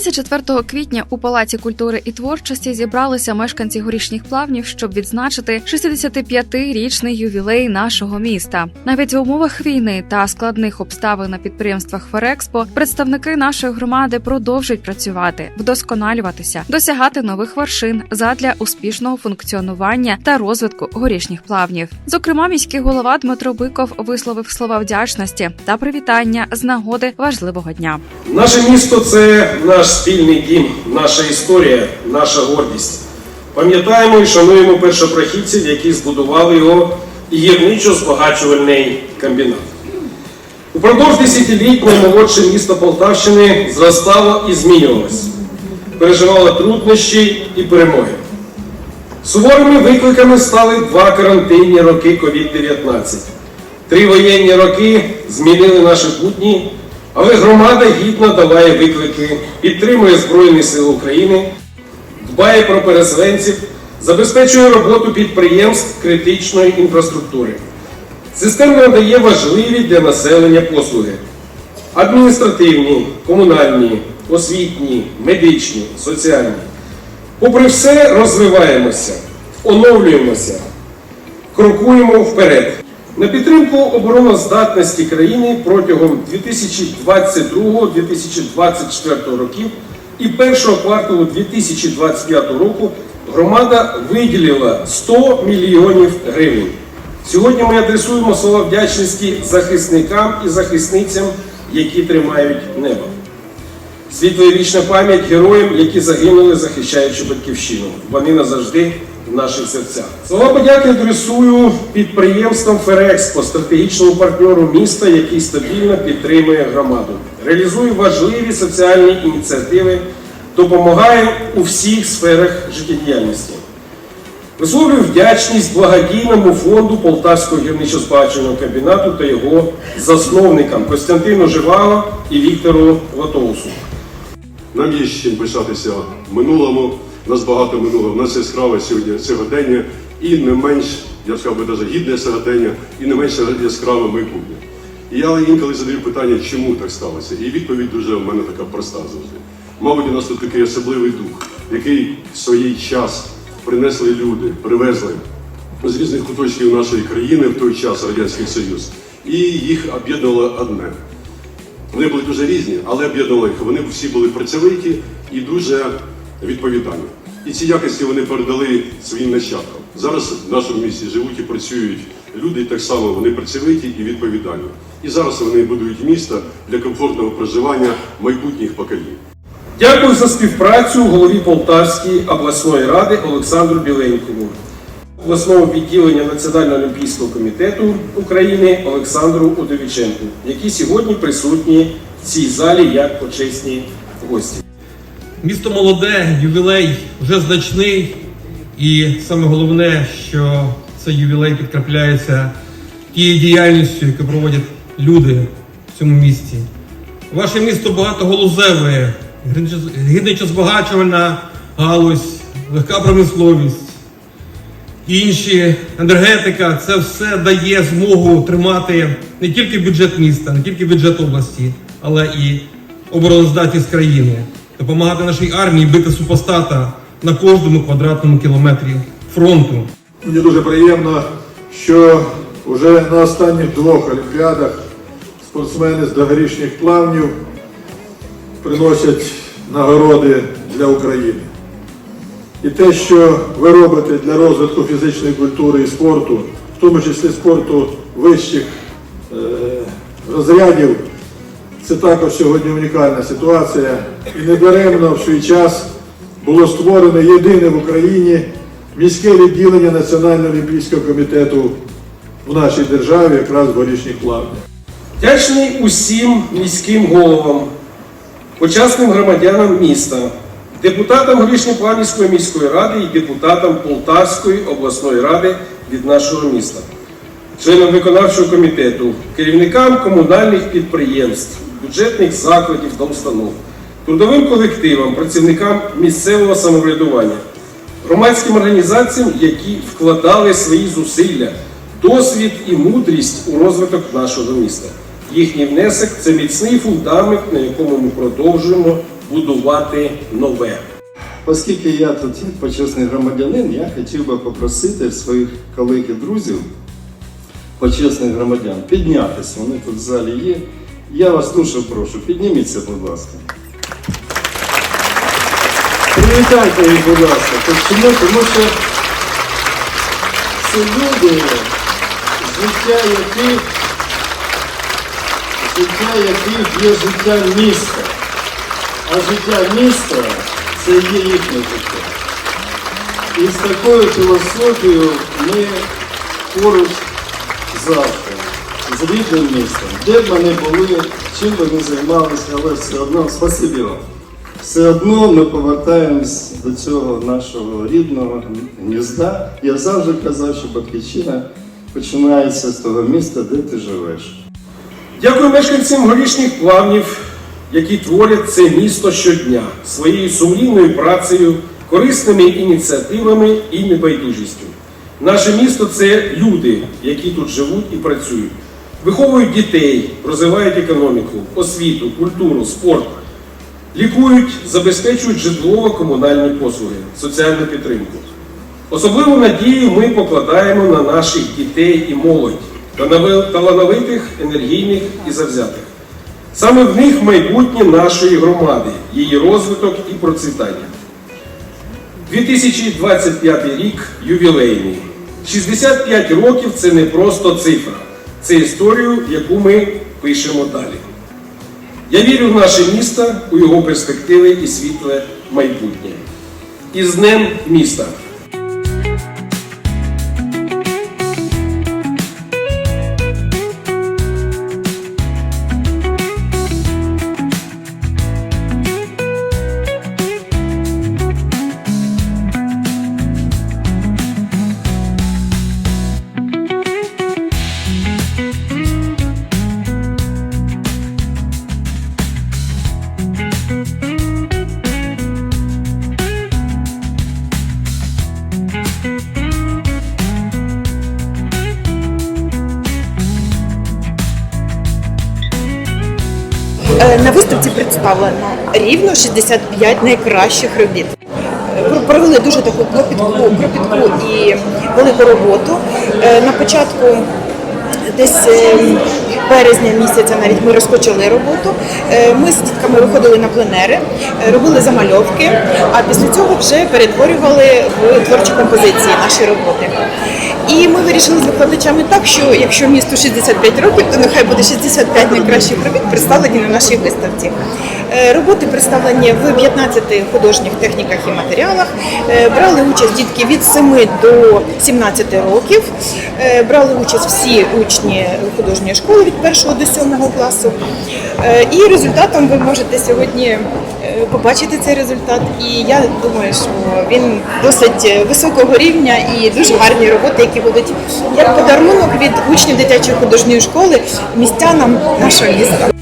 24 квітня у Палаці культури і творчості зібралися мешканці горішніх плавнів, щоб відзначити 65-річний ювілей нашого міста. Навіть в умовах війни та складних обставин на підприємствах Ферекспо представники нашої громади продовжують працювати, вдосконалюватися, досягати нових вершин задля успішного функціонування та розвитку горішніх плавнів. Зокрема, міський голова Дмитро Биков висловив слова вдячності та привітання з нагоди важливого дня. Наше місто це наш спільний дім, наша історія, наша гордість. Пам'ятаємо і шануємо першопрохідців, які збудували його і гірничо-збагачувальний комбінат. Упродовж десятиліть наймолодше місто Полтавщини зростало і змінювалось, переживало труднощі і перемоги. Суворими викликами стали два карантинні роки COVID-19. Три воєнні роки змінили наші будні, але громада гідно долає виклики, підтримує Збройні Сили України, дбає про переселенців, забезпечує роботу підприємств критичної інфраструктури. Системно надає важливі для населення послуги. Адміністративні, комунальні, освітні, медичні, соціальні. Попри все, розвиваємося, оновлюємося, крокуємо вперед. На підтримку обороноздатності країни протягом 2022-2024 років і першого кварталу 2025 року громада виділила 100 мільйонів гривень. Сьогодні ми адресуємо слова вдячності захисникам і захисницям, які тримають небо. Світла і вічна пам'ять героям, які загинули, захищаючи батьківщину. Вони назавжди в наших серцях. Слова подяки адресую підприємствам Ферекспо, стратегічному партнеру міста, який стабільно підтримує громаду, реалізує важливі соціальні ініціативи, допомагає у всіх сферах життєдіяльності. Висловлюю вдячність благодійному фонду Полтавського гірничо-збагачувального комбінату та його засновникам Костянтину Живаго і Віктору Латоусу. Нам є з чим пишатися минулому. Нас багато минулого. У нас яскраве сьогодні сьогодення і не менш, я сказав би, навіть гідне сьогодення, і не менш яскраве майбутнє. І я інколи задаю питання, чому так сталося. І відповідь дуже в мене така проста завжди. Мабуть, у нас тут такий особливий дух, який в свій час принесли люди, привезли з різних куточків нашої країни в той час Радянський Союз. І їх об'єднувало одне. Вони були дуже різні, але об'єднували їх. Вони всі були працьовиті і дуже відповідальні. І ці якості вони передали своїм нащадкам. Зараз в нашому місті живуть і працюють люди, і так само вони працьовиті і відповідальні. І зараз вони будують місто для комфортного проживання майбутніх поколінь. Дякую за співпрацю голові Полтавської обласної ради Олександру Біленькому, обласного відділення Національного олімпійського комітету України Олександру Удовіченку, які сьогодні присутні в цій залі як почесні гості. Місто молоде, ювілей вже значний, і саме головне, що цей ювілей підкріпляється тією діяльністю, яку проводять люди в цьому місті. Ваше місто багатоголузеве, гідничо-збагачувальна галузь, легка промисловість, інші енергетика, це все дає змогу тримати не тільки бюджет міста, не тільки бюджет області, але і обороноздатність країни, допомагати нашій армії бити супостата на кожному квадратному кілометрі фронту. Мені дуже приємно, що вже на останніх двох олімпіадах спортсмени з догорішніх плавнів приносять нагороди для України. І те, що ви робите для розвитку фізичної культури і спорту, в тому числі спорту вищих е, розрядів, це також сьогодні унікальна ситуація. І недаремно в свій час було створено єдине в Україні міське відділення Національного олімпійського комітету в нашій державі, якраз в горішніх плавнях. Вдячний усім міським головам, почасним громадянам міста, депутатам Горішньоплавнівської міської ради і депутатам Полтавської обласної ради від нашого міста, членам виконавчого комітету, керівникам комунальних підприємств, бюджетних закладів та установ, трудовим колективам, працівникам місцевого самоврядування, громадським організаціям, які вкладали свої зусилля, досвід і мудрість у розвиток нашого міста. Їхній внесок це міцний фундамент, на якому ми продовжуємо будувати нове. Оскільки я тут почесний громадянин, я хотів би попросити своїх колег і друзів, почесних громадян, піднятися. Вони тут в залі є. Я вас дуже прошу, підніміться, будь ласка. Привітайте їх, будь ласка. Чому? Тому що це люди, життя яких, життя яких є життя міста. А життя міста це є їхнє життя. І з такою філософією ми поруч завтра, з рідним містом, де б вони були, чим би ми займалися, але все одно, спасибі вам. Все одно ми повертаємось до цього нашого рідного гнізда. Я завжди казав, що батьківщина починається з того міста, де ти живеш. Дякую мешканцям горішніх плавнів, які творять це місто щодня своєю сумлінною працею, корисними ініціативами і небайдужістю. Наше місто це люди, які тут живуть і працюють, виховують дітей, розвивають економіку, освіту, культуру, спорт, лікують, забезпечують житлово-комунальні послуги, соціальну підтримку. Особливу надію ми покладаємо на наших дітей і молодь, талановитих, енергійних і завзятих. Саме в них майбутнє нашої громади, її розвиток і процвітання. 2025 рік ювілейний. 65 років це не просто цифра, це історію, яку ми пишемо далі. Я вірю в наше місто, у його перспективи і світле майбутнє. І з Днем міста! Виставці представлено рівно 65 найкращих робіт. Провели дуже таку клопітку, кропітку і велику роботу. Е, На початку десь е, березня місяця навіть ми розпочали роботу. Е, Ми з дітками виходили на пленери, е, робили замальовки, а після цього вже перетворювали в творчі композиції наші роботи. І ми вирішили з викладачами так, що якщо місту 65 років, то нехай буде 65 найкращих робіт представлені на нашій виставці. Е, Роботи представлені в 15 художніх техніках і матеріалах. Брали участь дітки від 7 до 17 років. Брали участь всі учні художньої школи 1 до 7 класу. Е, І результатом ви можете сьогодні е, побачити цей результат. І я думаю, що він досить високого рівня і дуже гарні роботи, які будуть як подарунок від учнів дитячої художньої школи містянам нашого міста.